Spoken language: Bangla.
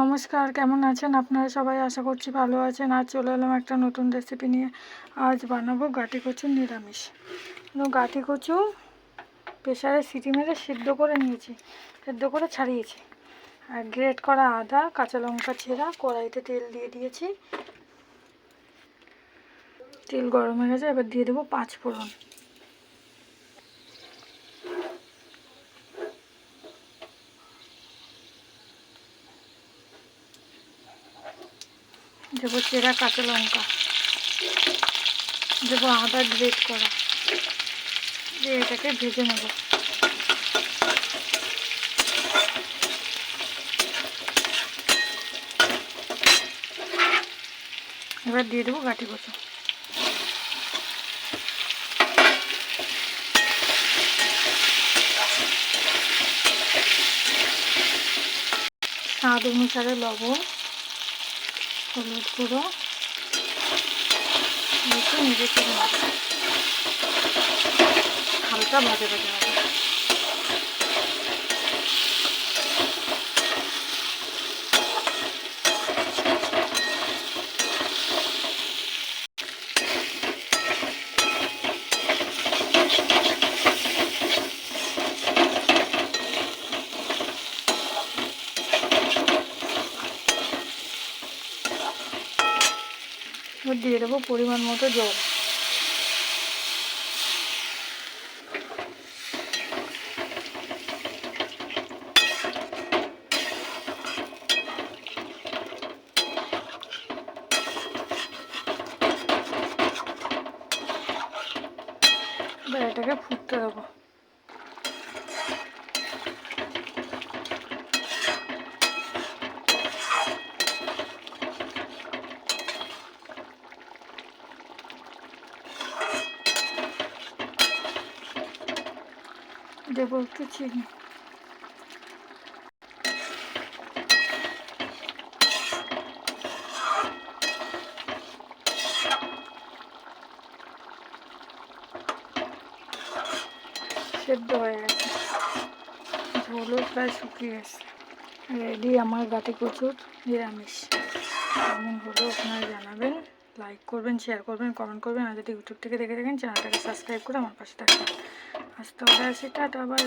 নমস্কার, কেমন আছেন আপনারা সবাই? আশা করছি ভালো আছেন। আজ চলে এলাম একটা নতুন রেসিপি নিয়ে। আজ বানাবো গাটি কচু নিরামিষ। গাটি কচু প্রেশারে সিটি মেরে সিদ্ধ করে নিয়েছি। সিদ্ধ করে ছাড়িয়েছি। আর গ্রেট করা আদা, কাঁচা লঙ্কা ছেঁড়া কড়াইতে তেল দিয়ে দিয়েছি। তেল গরম হয়ে গেছে, এবার দিয়ে দেবো পাঁচ ফোড়ন। দেবো চেরা কাঁচা লঙ্কা। দেবো আদা গ্রেট করা। দিয়ে এটাকে ভেজে নেব। এবার দিয়ে দেবো গাটি কচু স্বাদ অনুসারে লবণ হলুদ গুঁড়ো নিজে হালকা ভাজা ভাজা হবে। এবার দিয়ে দেবো পরিমাণ মতো জল। এটাকে ফুটতে দেবো। দেবো একটু চিনি। সেদ্ধ হয়ে গেছে। ঝোলও প্রায় শুকিয়ে গেছে। রেডি আমার গাটি কচুর নিরামিষ। কেমন হলো আপনারা জানাবেন। লাইক করবেন শেয়ার করবেন কমেন্ট করবেন। আর যদি ইউটিউব থেকে দেখে থাকেন চ্যানেলটাকে সাবস্ক্রাইব করে আমার পাশে থাকবেন। আজ তো আসি টাটা বাই।